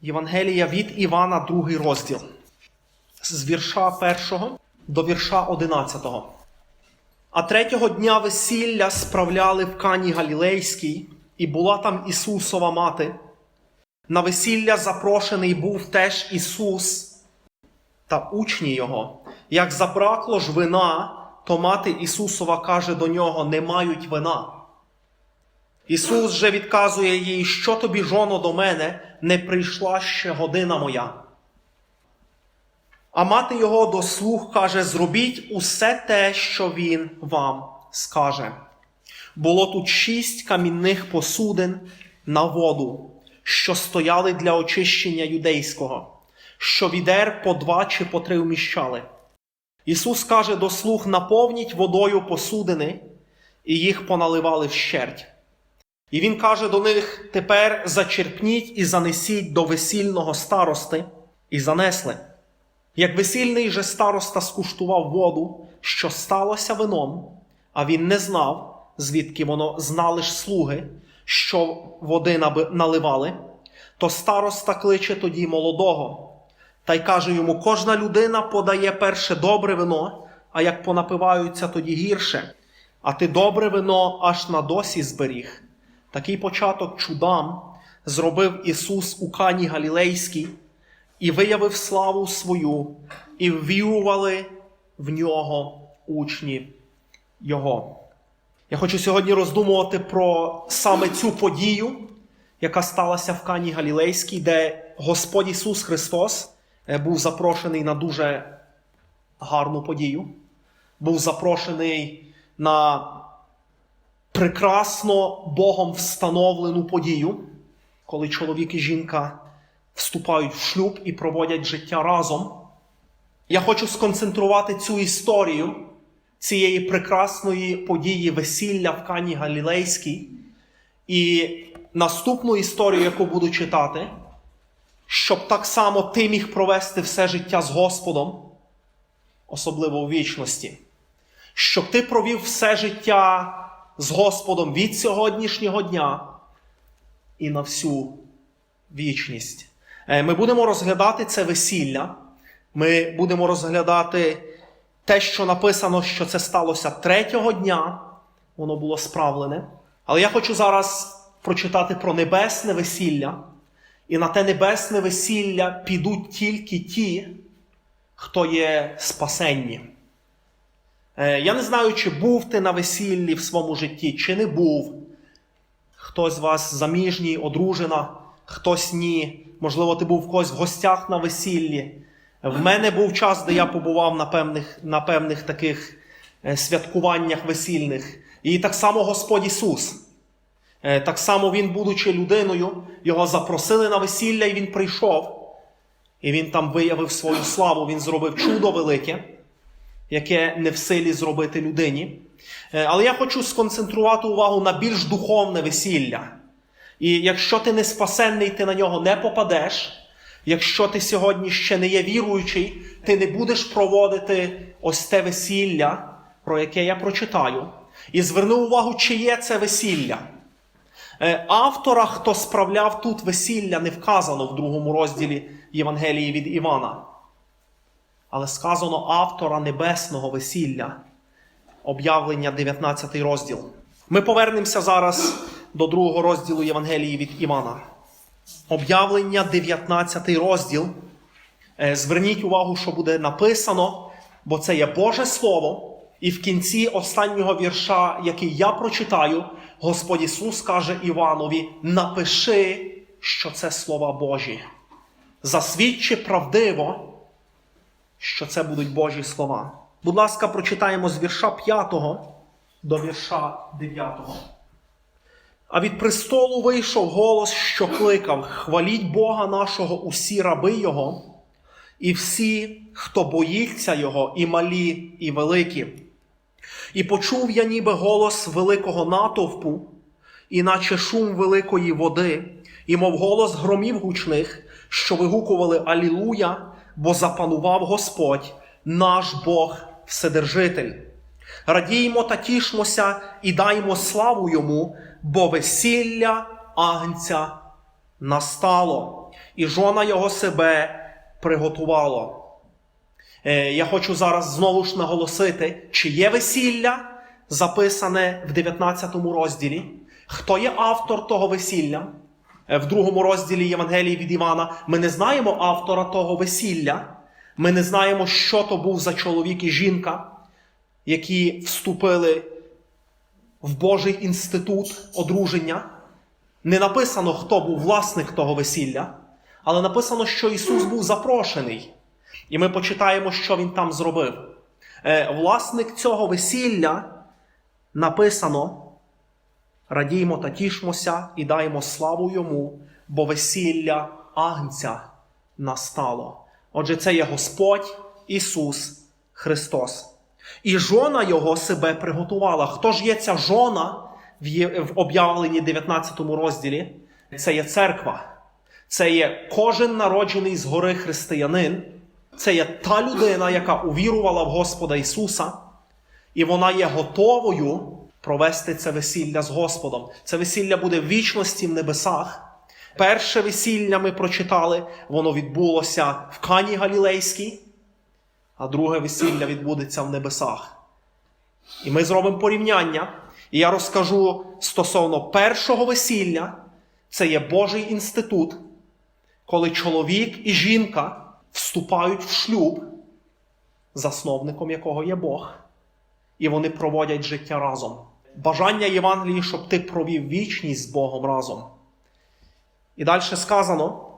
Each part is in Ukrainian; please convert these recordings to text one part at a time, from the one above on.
Євангелія від Івана, другий розділ. З вірша 1 до вірша 11. А третього дня весілля справляли в Кані Галілейській, і була там Ісусова мати. На весілля запрошений був теж Ісус та учні Його. Як забракло ж вина, то мати Ісусова каже до нього: не мають вина. Ісус же відказує їй, що тобі, жоно, до мене, не прийшла ще година моя. А мати його до слух каже: зробіть усе те, що він вам скаже. Було тут шість камінних посудин на воду, що стояли для очищення юдейського, що відер по два чи по три вміщали. Ісус каже до слуг: наповніть водою посудини, і їх поналивали вщерть. І він каже до них: тепер зачерпніть і занесіть до весільного старости, і занесли. Як весільний же староста скуштував воду, що сталося вином, а він не знав, звідки воно знали ж слуги, що води наливали, то староста кличе тоді молодого, та й каже йому: кожна людина подає перше добре вино, а як понапиваються, тоді гірше. А ти добре вино аж на досі зберіг. Такий початок чудам зробив Ісус у Кані Галілейській і виявив славу свою, і ввірували в нього учні Його. Я хочу сьогодні роздумувати про саме цю подію, яка сталася в Кані Галілейській, де Господь Ісус Христос е, був запрошений на дуже гарну подію, був запрошений на прекрасно Богом встановлену подію, коли чоловік і жінка вступають в шлюб і проводять життя разом. Я хочу сконцентрувати цю історію цієї прекрасної події весілля в Кані Галілейській і наступну історію, яку буду читати, щоб так само ти міг провести все життя з Господом, особливо у вічності, щоб ти провів все життя з Господом від сьогоднішнього дня і на всю вічність. Е, Ми будемо розглядати це весілля. Ми будемо розглядати те, що написано, що це сталося третього дня, воно було справлене. Але я хочу зараз прочитати про небесне весілля. І на те небесне весілля підуть тільки ті, хто є спасенні. Е, Я не знаю, чи був ти на весіллі в своєму житті, чи не був. Хтось з вас заміжній, одружена, хтось ні. Можливо, ти був в когось в гостях на весіллі. В мене був час, де я побував на певних, на певних таких е, святкуваннях весільних. І так само Господь Ісус. Е, Так само Він, будучи людиною, його запросили на весілля, і він прийшов. І він там виявив свою славу, він зробив чудо велике, яке не в силі зробити людині. Е, Але я хочу сконцентрувати увагу на більш духовне весілля. І якщо ти не спасенний, ти на нього не попадеш. Якщо ти сьогодні ще не є віруючий, ти не будеш проводити ось те весілля, про яке я прочитаю. І зверни увагу, чиє це весілля. Е, Автора, хто справляв тут весілля, не вказано в другому розділі Євангелії від Івана. Але сказано автора небесного весілля, об'явлення 19 розділ. Ми повернемося зараз до другого розділу Євангелії від Івана. Об'явлення 19 розділ. Е, Зверніть увагу, що буде написано, бо це є Боже Слово. І в кінці останнього вірша, який я прочитаю, Господь Ісус каже Іванові: напиши, що це слова Божі. Засвідчи правдиво, що це будуть Божі слова. Будь ласка, прочитаємо з вірша 5 до вірша 9. А від престолу вийшов голос, що кликав: Хваліть Бога нашого, усі раби Його, і всі, хто боїться Його, і малі, і великі. І почув я ніби голос великого натовпу, і наче шум великої води, і мов голос громів гучних, що вигукували Алілуя, бо запанував Господь, наш Бог Вседержитель. Радіймо та тішмося і даймо славу йому, бо весілля Агнця настало, і жона його себе приготувало. Е, Я хочу зараз знову ж наголосити, чи є весілля, записане в 19 розділі. Хто є автор того весілля? Е, В другому розділі Євангелії від Івана ми не знаємо автора того весілля. Ми не знаємо, що то був за чоловік і жінка, які вступили в Божий інститут одруження. Не написано, хто був власник того весілля, але написано, що Ісус був запрошений. І ми почитаємо, що Він там зробив. Е, Власник цього весілля написано: радіймо та тішмося і даймо славу йому, бо весілля Агнця настало. Отже, це є Господь Ісус Христос. І жона його себе приготувала. Хто ж є ця жона в об'явленні 19 розділі? Це є церква. Це є кожен народжений згори християнин. Це є та людина, яка увірувала в Господа Ісуса, і вона є готовою провести це весілля з Господом. Це весілля буде в вічності в небесах. Перше весілля ми прочитали, воно відбулося в Кані Галілейській, а друге весілля відбудеться в небесах. І ми зробимо порівняння. І я розкажу стосовно першого весілля, це є Божий інститут, коли чоловік і жінка вступають в шлюб, засновником якого є Бог, і вони проводять життя разом. Бажання Євангелії, щоб ти провів вічність з Богом разом. І далі сказано,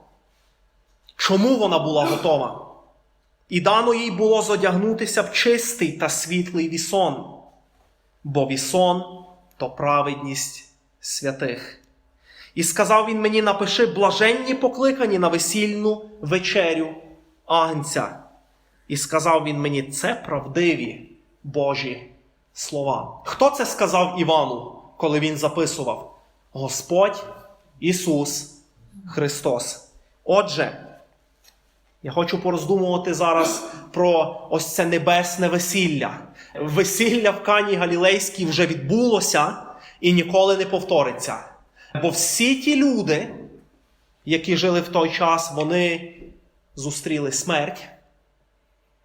чому вона була готова? І дано їй було зодягнутися в чистий та світлий вісон, бо вісон то праведність святих. І сказав він мені: напиши блаженні покликані на весільну вечерю Агнця. І сказав він мені, це правдиві Божі слова. Хто це сказав Івану, коли він записував? Господь Ісус Христос. Отже, я хочу пороздумувати зараз про ось це небесне весілля. Весілля в Кані Галілейській вже відбулося і ніколи не повториться. Бо всі ті люди, які жили в той час, вони зустріли смерть.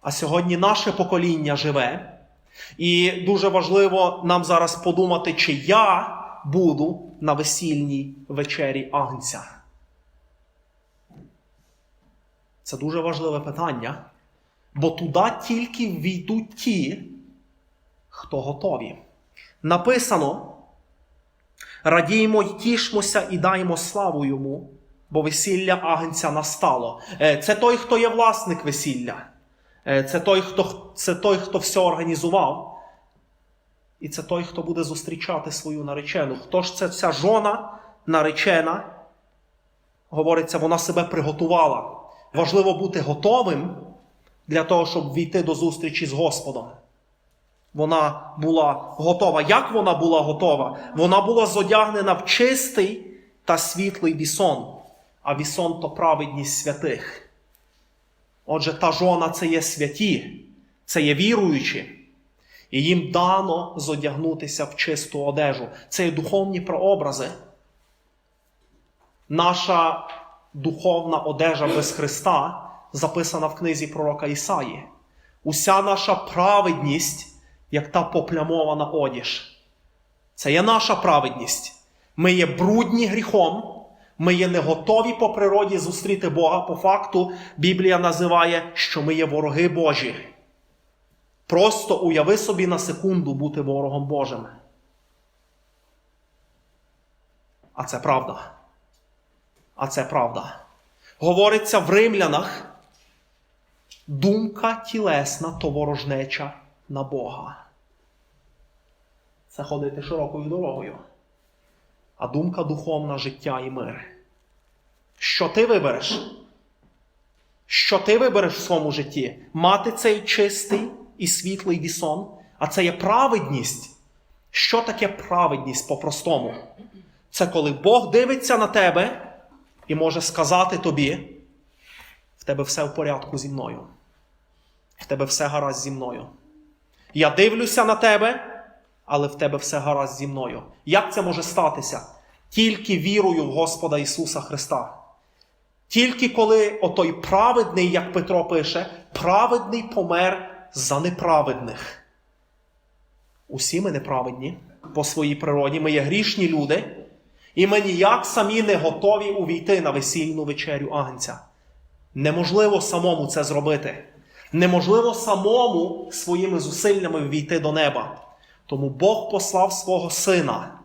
А сьогодні наше покоління живе. І дуже важливо нам зараз подумати, чи я буду на весільній вечері Агнця. Це дуже важливе питання, бо туди тільки війдуть ті, хто готові. Написано: радіймо й тішмося і даймо славу йому, бо весілля агнця настало. Е, Це той, хто є власник весілля. Е, Це той, хто, це той, хто все організував. І це той, хто буде зустрічати свою наречену. Хто ж це ця жона наречена? Говориться, вона себе приготувала. Важливо бути готовим для того, щоб війти до зустрічі з Господом. Вона була готова. Як вона була готова? Вона була зодягнена в чистий та світлий вісон, а вісон то праведність святих. Отже, та жона це є святі, це є віруючі. І їм дано зодягнутися в чисту одежу. Це є духовні прообрази. Наша духовна одежа без Христа записана в книзі пророка Ісаї. Уся наша праведність, як та поплямована одіж. Це є наша праведність. Ми є брудні гріхом, ми є не готові по природі зустріти Бога. По факту Біблія називає, що ми є вороги Божі. Просто уяви собі на секунду бути ворогом Божим. А це правда. А це правда. Говориться в римлянах, думка тілесна то ворожнеча на Бога. Це ходити широкою дорогою. А думка духовна життя і мир. Що ти вибереш? Що ти вибереш в своєму житті? Мати цей чистий і світлий вісон, а це є праведність. Що таке праведність по-простому? Це коли Бог дивиться на тебе і може сказати тобі: в тебе все в порядку зі мною. В тебе все гаразд зі мною. Я дивлюся на тебе, але в тебе все гаразд зі мною. Як це може статися? тільки вірою в Господа Ісуса Христа. Тільки коли отой праведний, як Петро пише, праведний помер за неправедних. Усі ми неправедні по своїй природі, ми є грішні люди, і ми ніяк самі не готові увійти на весільну вечерю Агнця. Неможливо самому це зробити. Неможливо самому своїми зусиллями ввійти до неба. Тому Бог послав свого Сина,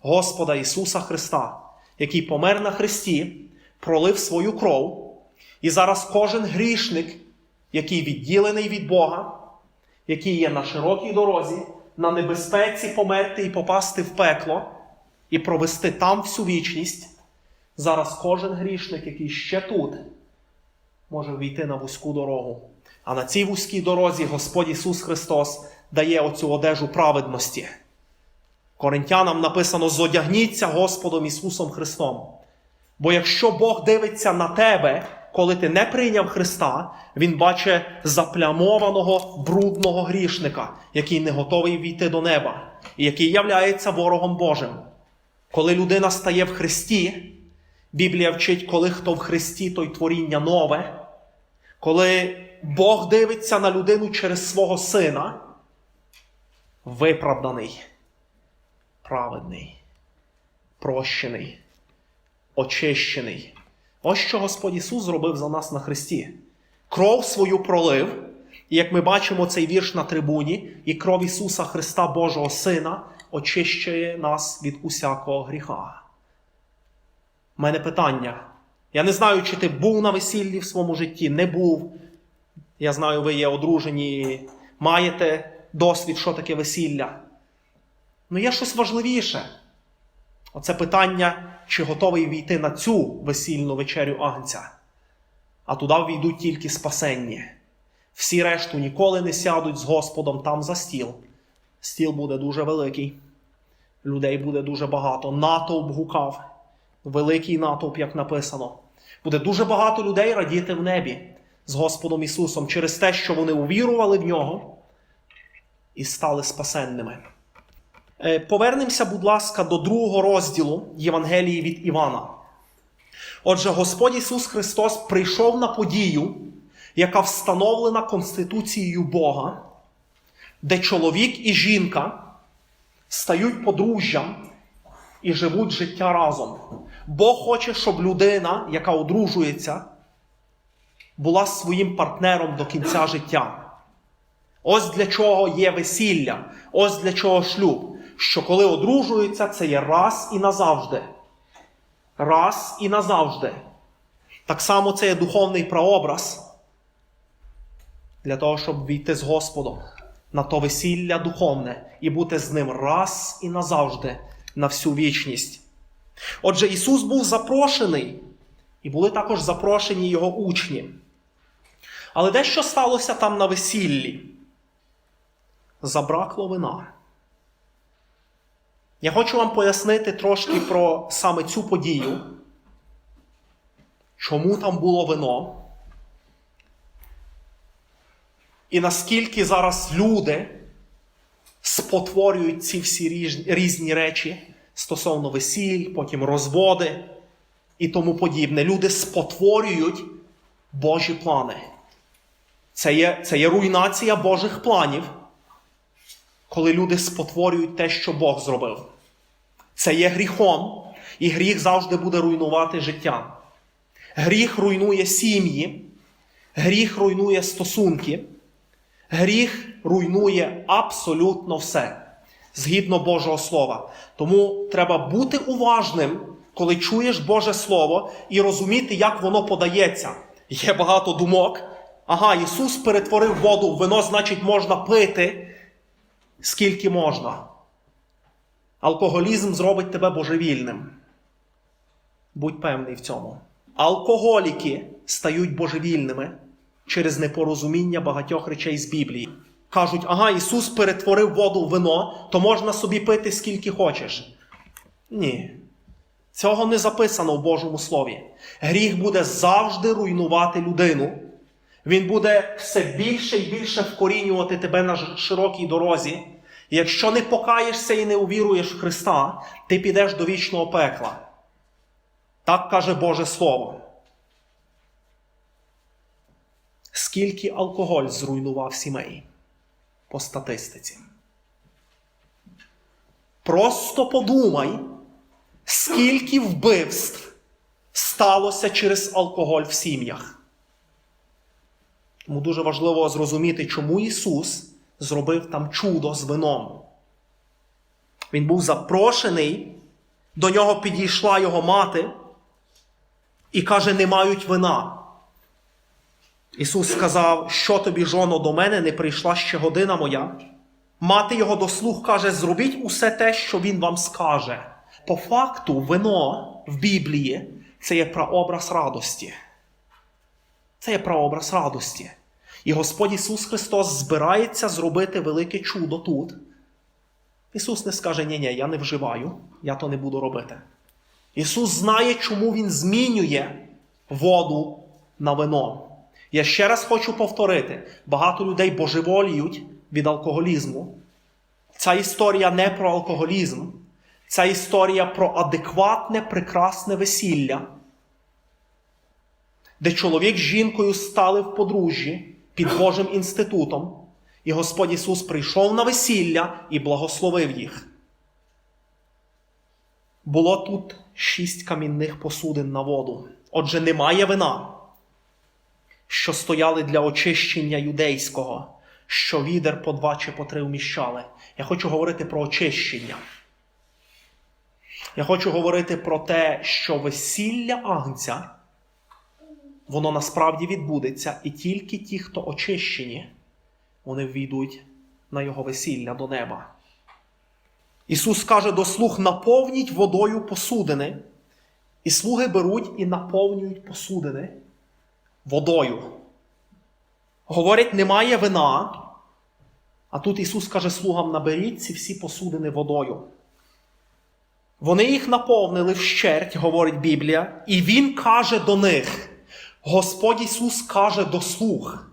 Господа Ісуса Христа, який помер на Христі, пролив свою кров, і зараз кожен грішник, який відділений від Бога, який є на широкій дорозі, на небезпеці померти і попасти в пекло, і провести там всю вічність, зараз кожен грішник, який ще тут, може війти на вузьку дорогу. А на цій вузькій дорозі Господь Ісус Христос дає оцю одежу праведності. Коринтянам написано: зодягніться Господом Ісусом Христом. Бо якщо Бог дивиться на тебе, коли ти не прийняв Христа, Він бачить заплямованого брудного грішника, який не готовий війти до неба, і який являється ворогом Божим. Коли людина стає в Христі, Біблія вчить, коли хто в Христі, той творіння нове, коли Бог дивиться на людину через свого сина, виправданий, праведний, прощений, очищений. Ось що Господь Ісус зробив за нас на Христі. Кров свою пролив, і як ми бачимо цей вірш на трибуні, і кров Ісуса Христа, Божого Сина, очищує нас від усякого гріха. У мене питання. Я не знаю, чи ти був на весіллі в своєму житті, не був. Я знаю, ви є одружені, маєте досвід, що таке весілля. Ну є щось важливіше. Оце питання, чи готовий війти на цю весільну вечерю Агнця. А туди війдуть тільки спасенні. Всі решту ніколи не сядуть з Господом там за стіл. Стіл буде дуже великий, людей буде дуже багато. Натовп гукав, великий натовп, як написано. Буде дуже багато людей радіти в небі з Господом Ісусом через те, що вони увірували в нього і стали спасенними. Е, Повернемося, будь ласка, до другого розділу Євангелії від Івана. Отже, Господь Ісус Христос прийшов на подію, яка встановлена Конституцією Бога, де чоловік і жінка стають подружжям і живуть життя разом. Бог хоче, щоб людина, яка одружується, була своїм партнером до кінця життя. Ось для чого є весілля, ось для чого шлюб. Що коли одружуються, це є раз і назавжди. Раз і назавжди. Так само це є духовний прообраз для того, щоб війти з Господом на то весілля духовне і бути з ним раз і назавжди на всю вічність. Отже, Ісус був запрошений, і були також запрошені Його учні. Але дещо сталося там на весіллі? Забракло вина. Я хочу вам пояснити трошки про саме цю подію, чому там було вино. І наскільки зараз люди спотворюють ці всі різні речі стосовно весіль, потім розводи і тому подібне. Люди спотворюють Божі плани. Це є, Це є руйнація Божих планів, коли люди спотворюють те, що Бог зробив. Це є гріхом, і гріх завжди буде руйнувати життя. Гріх руйнує сім'ї, гріх руйнує стосунки, гріх руйнує абсолютно все згідно Божого Слова. Тому треба бути уважним, коли чуєш Боже Слово, і розуміти, як воно подається. Є багато думок. Ага, Ісус перетворив воду в вино, значить, можна пити, скільки можна. Алкоголізм зробить тебе божевільним. Будь певний в цьому. Алкоголіки стають божевільними через непорозуміння багатьох речей з Біблії. Кажуть, ага, Ісус перетворив воду в вино, то можна собі пити скільки хочеш. Ні. Цього не записано в Божому Слові. Гріх буде завжди руйнувати людину. Він буде все більше і більше вкорінювати тебе на широкій дорозі. Якщо не покаєшся і не увіруєш в Христа, ти підеш до вічного пекла. Так каже Боже Слово. Скільки алкоголь зруйнував сімей по статистиці? Просто подумай, скільки вбивств сталося через алкоголь в сім'ях. Тому дуже важливо зрозуміти, чому Ісус зробив там чудо з вином. Він був запрошений, до нього підійшла його мати і каже: не мають вина. Ісус сказав, що тобі, жоно, до мене не прийшла ще година моя. Мати його до слух каже: зробіть усе те, що він вам скаже. По факту, вино в Біблії це є прообраз радості. Це є прообраз радості. І Господь Ісус Христос збирається зробити велике чудо тут. Ісус не скаже, ні, ні, я не вживаю, я то не буду робити. Ісус знає, чому Він змінює воду на вино. Я ще раз хочу повторити: багато людей божеволіють від алкоголізму. Ця історія не про алкоголізм, ця історія про адекватне, прекрасне весілля, де чоловік з жінкою стали в подружжі під Божим інститутом, і Господь Ісус прийшов на весілля і благословив їх. Було тут шість камінних посудин на воду. Отже, немає вина, що стояли для очищення юдейського, що відер по два чи по три вміщали. Я хочу говорити про очищення. Я хочу говорити про те, що весілля Агнця, воно насправді відбудеться, і тільки ті, хто очищені, вони ввійдуть на його весілля до неба. Ісус каже до слуг: наповніть водою посудини. І слуги беруть і наповнюють посудини водою. Говорять, немає вина. А тут Ісус каже слугам: наберіть ці всі посудини водою. Вони їх наповнили вщерть, говорить Біблія, і Він каже до них: Господь Ісус каже до слуг.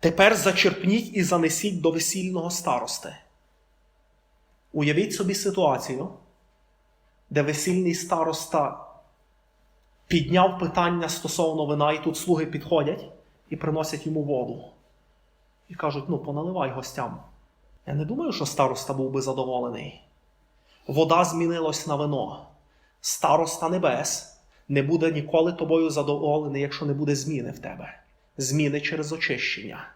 Тепер зачерпніть і занесіть до весільного старости. Уявіть собі ситуацію, де весільний староста підняв питання стосовно вина, і тут слуги підходять і приносять йому воду. І кажуть: ну, поналивай гостям. Я не думаю, що староста був би задоволений. Вода змінилась на вино. Староста небес не буде ніколи тобою задоволений, якщо не буде зміни в тебе. Зміни через очищення.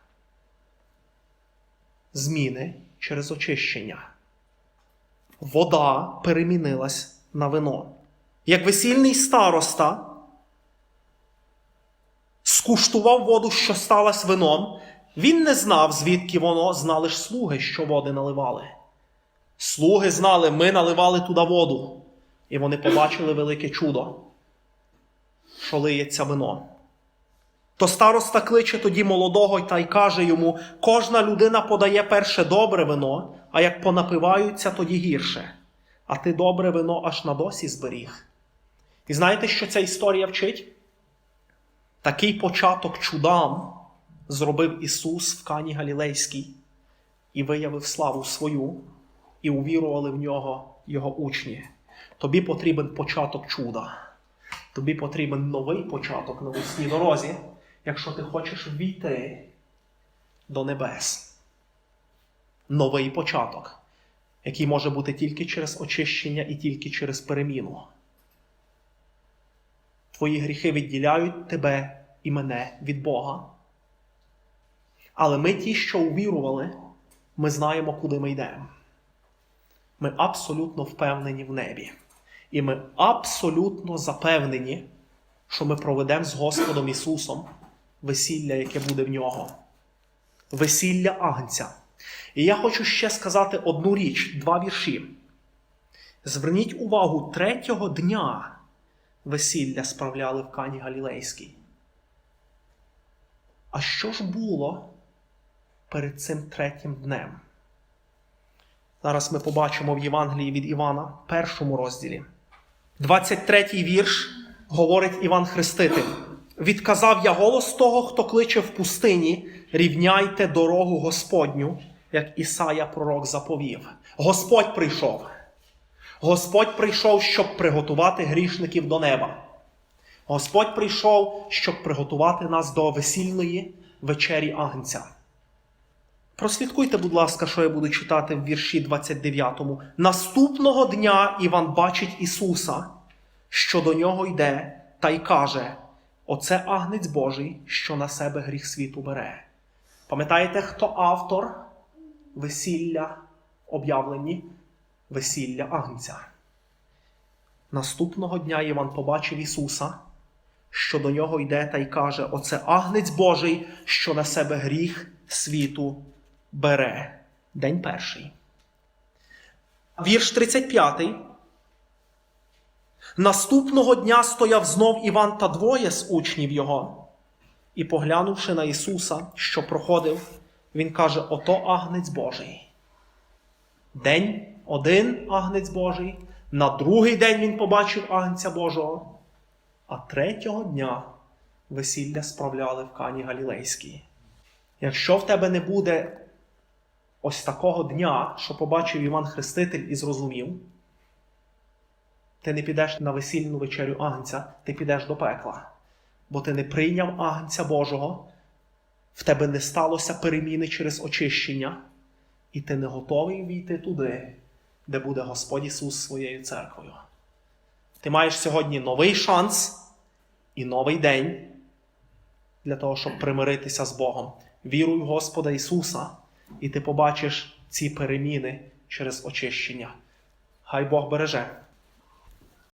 Зміни через очищення. Вода перемінилась на вино. Як весільний староста скуштував воду, що сталася вином, він не знав, звідки воно знали ж слуги, що води наливали. Слуги знали, ми наливали туди воду, і вони побачили велике чудо, що лиється вино. То староста кличе тоді молодого та й каже йому: кожна людина подає перше добре вино, а як понапиваються, тоді гірше. А ти добре вино аж на досі зберіг. І знаєте, що ця історія вчить? Такий початок чудам зробив Ісус в Кані Галілейській і виявив славу свою, і увірували в нього Його учні. Тобі потрібен початок чуда. Тобі потрібен новий початок на весній дорозі, якщо ти хочеш війти до небес. Новий початок, який може бути тільки через очищення і тільки через переміну. Твої гріхи відділяють тебе і мене від Бога. Але ми ті, що увірували, ми знаємо, куди ми йдемо. Ми абсолютно впевнені в небі. І ми абсолютно запевнені, що ми проведемо з Господом Ісусом весілля, яке буде в нього. Весілля Агнця. І я хочу ще сказати одну річ, два вірші. Зверніть увагу, третього дня весілля справляли в Кані Галілейській. А що ж було перед цим третім днем? Зараз ми побачимо в Євангелії від Івана, першому розділі. 23-й вірш говорить Іван Хреститель. Відказав я голос того, хто кличе в пустині, рівняйте дорогу Господню, як Ісая пророк заповів. Господь прийшов. Господь прийшов, щоб приготувати грішників до неба. Господь прийшов, щоб приготувати нас до весільної вечері Агнця. Прослідкуйте, будь ласка, що я буду читати в вірші 29. Наступного дня Іван бачить Ісуса, що до нього йде, та й каже: Оце агнець Божий, що на себе гріх світу бере. Пам'ятаєте, хто автор весілля об'явлені? Весілля Агнця. Наступного дня Іван побачив Ісуса, що до нього йде та й каже: Оце агнець Божий, що на себе гріх світу бере. День перший. Вірш 35. Наступного дня стояв знов Іван та двоє з учнів його. І, поглянувши на Ісуса, що проходив, він каже: Ото агнець Божий. День один агнець Божий, на другий день він побачив агнця Божого, а третього дня весілля справляли в Кані Галілейській. Якщо в тебе не буде ось такого дня, що побачив Іван Хреститель і зрозумів, ти не підеш на весільну вечерю Агнця, ти підеш до пекла. Бо ти не прийняв Агнця Божого, в тебе не сталося переміни через очищення, і ти не готовий війти туди, де буде Господь Ісус своєю церквою. Ти маєш сьогодні новий шанс і новий день для того, щоб примиритися з Богом. Віруй в Господа Ісуса, і ти побачиш ці переміни через очищення. Хай Бог береже.